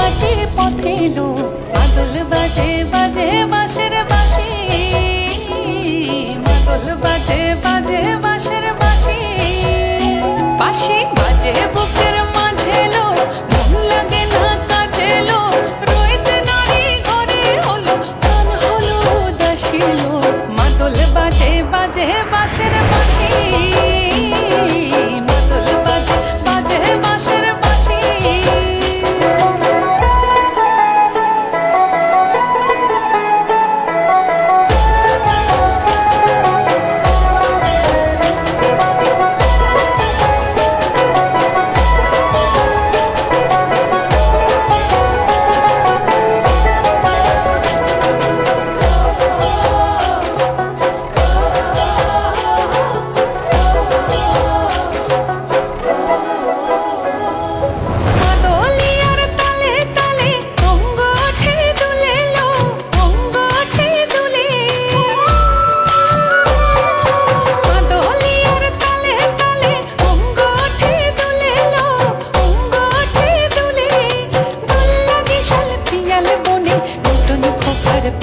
বাঁচির পথে লো বাদল বাজে বাজে বাসে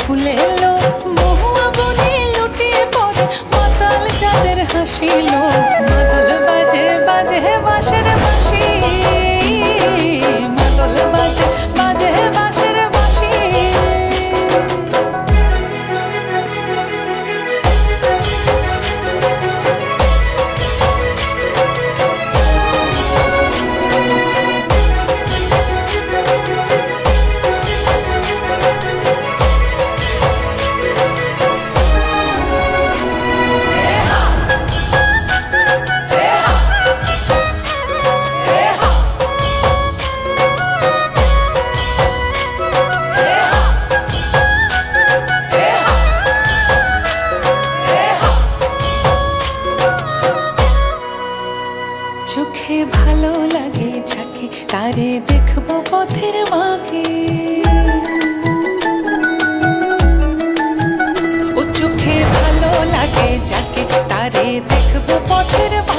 ফুলেলো মহুয়া বনে লুটিয়ে পড়ে মাতাল চাঁদের হাসিলো। মাদল বাজে বাজে বাসে তারে দেখব পথের মাগে ও চোখে ভালো লাগে যাকে তারে দেখব পথের মা